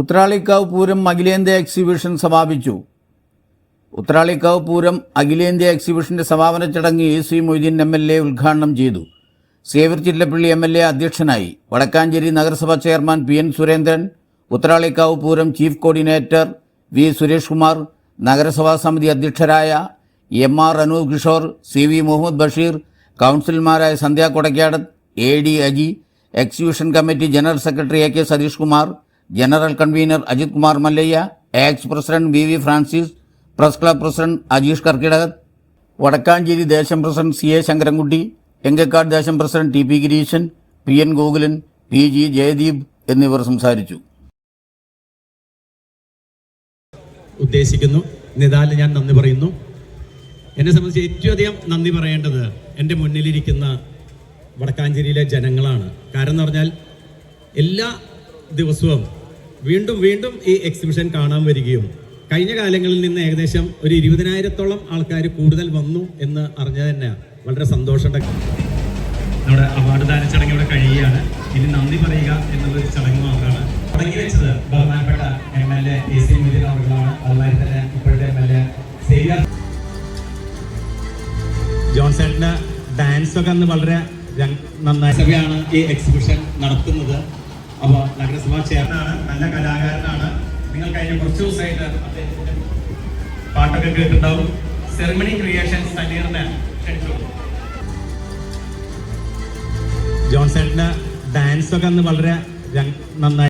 ഉത്രാളിക്കാവ് പൂരം അഖിലേന്ത്യാ എക്സിബിഷൻ സമാപിച്ചു. ഉത്രാളിക്കാവ് പൂരം അഖിലേന്ത്യാ എക്സിബിഷന്റെ സമാപന ചടങ്ങ് A C Moideen M L A ഉദ്ഘാടനം ചെയ്തു. Xavier Chillappally M L A അധ്യക്ഷനായി വടക്കാഞ്ചേരി നഗരസഭാ chairman P N Surendran Uthralikkavu Pooram chief coordinator V Suresh Kumar നഗരസഭാ സമിതി അധ്യക്ഷരായ M R Anoop Kishore C V Muhammad Basheer കൗൺസിലർമാരായ Sandhya Kodakkadath A D Aji exhibition committee general secretary A K Satheesh Kumar general convener Ajith Kumar Mallayya ex president V V Francis press club president Ajeesh കർക്കിടകത്ത് Vadakkanchery ദേശം president C A Sankarankutty Engakkad ദേശം president T P Gireeshan P N Gokulan P G Jayadeep എന്നിവർ സംസാരിച്ചു. ഉദ്ദേശിക്കുന്നു. നിതാലിന് ഞാൻ നന്ദി പറയുന്നു. എന്നെ സംബന്ധിച്ച് ഏറ്റവും അധികം നന്ദി പറയേണ്ടത് എന്റെ മുന്നിലിരിക്കുന്ന വടക്കാഞ്ചേരിയിലെ ജനങ്ങളാണ്. കാരണം എന്ന് പറഞ്ഞാൽ എല്ലാ ദിവസവും വീണ്ടും വീണ്ടും ഈ എക്സിബിഷൻ കാണാൻ വരികയും കഴിഞ്ഞ കാലങ്ങളിൽ നിന്ന് ഏകദേശം ഒരു ഇരുപതിനായിരത്തോളം ആൾക്കാർ കൂടുതൽ വന്നു എന്ന് അറിഞ്ഞത് തന്നെ വളരെ സന്തോഷമുണ്ട് നമ്മുടെ അവാർഡ് ദാന ചടങ്ങ് ഇവിടെ കഴിയുകയാണ്. ഇനി നന്ദി പറയുക എന്നുള്ളൊരു ചടങ്ങ് മാത്രമാണ്. തുടങ്ങി വെച്ചത് ബഹുമാനപ്പെട്ട M L A A C Moideen അവർകളാണ്. അതുമാതിരി തന്നെ ഇപ്പോഴത്തെ എം എൽ എ സേവ്യർ ഡാൻസ് ഒക്കെ അന്ന് വളരെ നന്നായി ഈ എക്സിബിഷൻ നടത്തുന്നത്. അപ്പോൾ നഗരസഭാ ചെയർമാനാണ് നല്ല കലാകാരനാണ്. നിങ്ങൾ കഴിഞ്ഞ കുറച്ച് ദിവസമായിട്ട് അദ്ദേഹത്തിന്റെ പാട്ടൊക്കെ കേട്ടിട്ടുണ്ടാവും. സെറമണി ക്രിയേഷൻ ജോൺസൺ ഡാൻസ് ഒക്കെ അന്ന് വളരെ നന്നായി